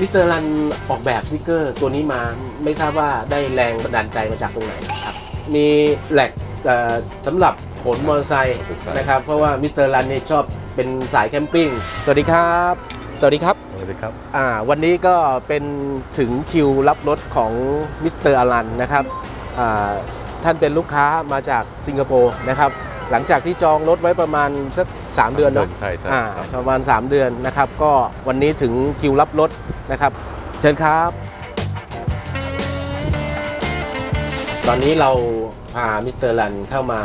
มิสเตอร์รันออกแบบสติกเกอร์ตัวนี้มาไม่ทราบว่าได้แรงบันดาลใจมาจากตรงไหนครับ มีแหลกเอ่อสำหรับขนมอเตอร์ไซค์มอเตอร์ไซค์นะครับ เพราะว่ามิสเตอร์รันเนี่ยชอบเป็นสายแคมปิ้ง สวัสดีครับ สวัสดีครับ สวัสดีครับอ่าวันนี้ก็เป็นถึงคิวรับรถของมิสเตอร์อลันนะครับอ่าท่านเป็นลูกค้ามาจากสิงคโปร์นะครับ หลังจากที่จองรถไว้ประมาณสัก3เดือนเนาะใช่ใช่อ่าใช่ประมาณ 3 เดือนนะครับ ก็วันนี้ถึงคิวรับรถนะครับ เชิญครับ ตอนนี้เราพามิสเตอร์รันเข้ามา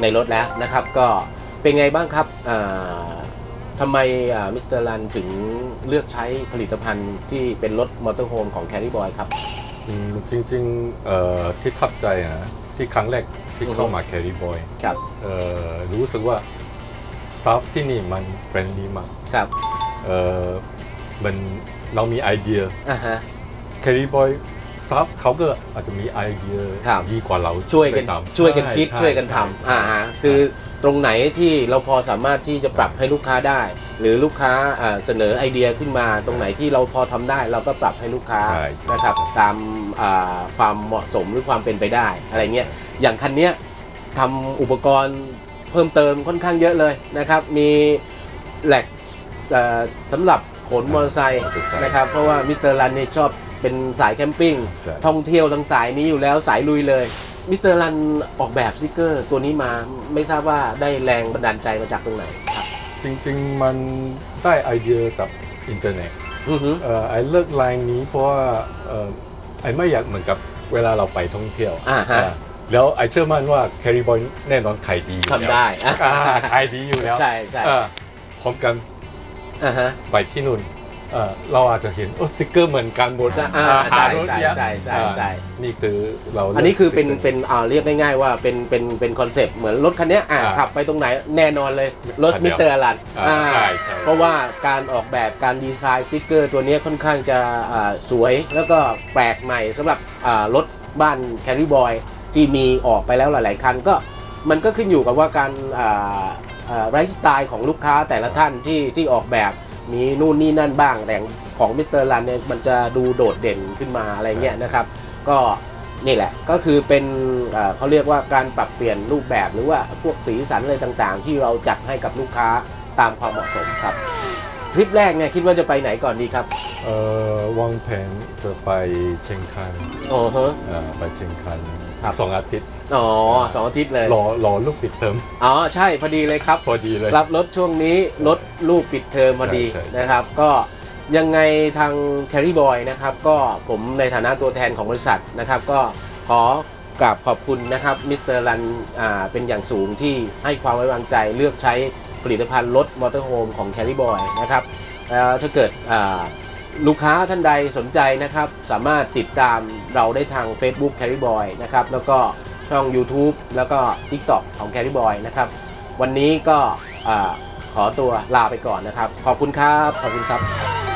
ในรถแล้วนะครับ ก็เป็นไงบ้างครับอ่าทำไมอ่ามิสเตอร์รันถึงเลือกใช้ผลิตภัณฑ์ที่เป็นรถมอเตอร์โฮมของ Carry Boy ครับอืมจริงๆเอ่อที่ทับใจนะที่ครั้งแรก ที่เข้ามา Carry Boy ครับเอ่อรู้สึกว่าสตาฟที่นี่มันเฟรนลี่มากครับเอ่อมันเรามีไอเดียอ่าฮะ Carry Boy ส ตาฟเขาก็อาจจะมีไอเดียครับ ดีกว่าเราช่วยกันด้ซ้ำช่วยกันคิดใช่วยกันใทำอ่าฮะคือตรงไหนที่เราพอสามารถที่จะปรับให้ลูกค้าได้ หรือลูกค้าอ่าเสนอไอเดียขึ้นมา ตรงไหนที่เราพอทำได้ เราก็ปรับให้ลูกค้าใช่ใช่นะครับตามอ่าความเหมาะสมหรือความเป็นไปได้อะไรเงี้ยอย่างคันเนี้ยทำอุปกรณ์เพิ่มเติมค่อนข้างเยอะเลยนะครับ มีแหลกเอ่อสำหรับขนมอเตอร์ไซค์ มอเตอร์ไซค์ นะครับเพราะว่ามิสเตอร์รันเนี่ยชอบ เป็นสายแคมปิ้งใช่ ท่องเที่ยวทางสายนี้อยู่แล้วสายลุยเลยมิสเตอร์รันออกแบบสติกเกอร์ตัวนี้มาไม่ทราบว่าได้แรงบันดาลใจมาจากตรงไหนครับจริงๆ มันได้ไอเดียจากอินเทอร์เน็ตอือฮึเอ่อไอเลิกไลน์นี้เพราะว่าเอ่อไอไม่อยากเหมือนกับเวลาเราไปท่องเที่ยวอ่าฮะอ่าแล้วไอเชื่อมั่นว่าแคริบอยแน่นอนขายดีอยู่แล้วทำได้อะอ่าขายดีอยู่แล้วใช่ใช่อ่าพร้อมกันอ่าฮะไปที่นู่น เอ่อเราอาจจะเห็นโอ้สติกเกอร์เหมือนกันหมดใช่อ่าหใช่รถใช่เนี้ยใช่ใช่ใช่ อ่านี่คือเราอันนี้คือเป็นลืกสติ๊กกร์เป็นอ่าเรียกง่ายๆว่าเป็นเป็นเป็นคอนเซปต์เหมือนรถคันเนี้ยอะอ่าขับไปตรงไหนแน่นอนเลยรถคันเดีมิยวสเตอร์รันอ่าใช่ใช่ เพราะว่าการออกแบบการดีไซน์สติกเกอร์ตัวเนี้ยค่อนข้างจะอ่าสวยแล้วก็แปลกใหม่สำหรับอ่ารถบ้านแคริบอยที่มีออกไปแล้วหลายๆคันก็มันก็ขึ้นอยู่กับว่าการไลฟ์สไตล์ของลูกค้าแต่ละท่านที่ที่ออกแบบ มีนู่นนี่นั่นบ้างแต่ของมิสเตอร์รันเนี่ยมันจะดูโดดเด่นขึ้นมาอะไรเงี้ยนะครับ ก็นี่แหละก็คือเป็นเอ่อเขาเรียกว่าการปรับเปลี่ยนรูปแบบหรือว่าพวกสีสันอะไรต่างๆ ที่เราจัดให้กับลูกค้าตามความเหมาะสมครับ ทริปแรกเนี่ยคิดว่าจะไปไหนก่อนดีครับ เอ่อวางแผนจะไปเชียงคานโอ้ฮะอ่าไปเชียงคานครับ สองอาทิตย์อ๋อสองอาทิตย์เลยรอรอลูกปิดเทอมอ๋อใช่พอดีเลยครับ พอดีเลย รับรถช่วงนี้รถลูกปิดเทอมพอดีใช่ใช่ นะครับ ก็ยังไงทาง Carry Boy นะครับก็ผมในฐานะตัวแทนของบริษัทนะครับ ก็ขอกราบขอบคุณนะครับมิสเตอร์รันอ่าเป็นอย่างสูงที่ให้ความไว้วางใจเลือกใช้ ผลิตภัณฑ์รถมอเตอร์โฮมของแคริบอยนะครับถ้าเกิดลูกค้าท่านใดสนใจนะครับ สามารถติดตามเราได้ทาง Facebook Carry Boy นะครับ แล้วก็ช่อง YouTube แล้วก็ TikTok ของ Carry Boy นะครับ วันนี้ก็ขอตัวลาไปก่อนนะครับ ขอบคุณครับ ขอบคุณครับ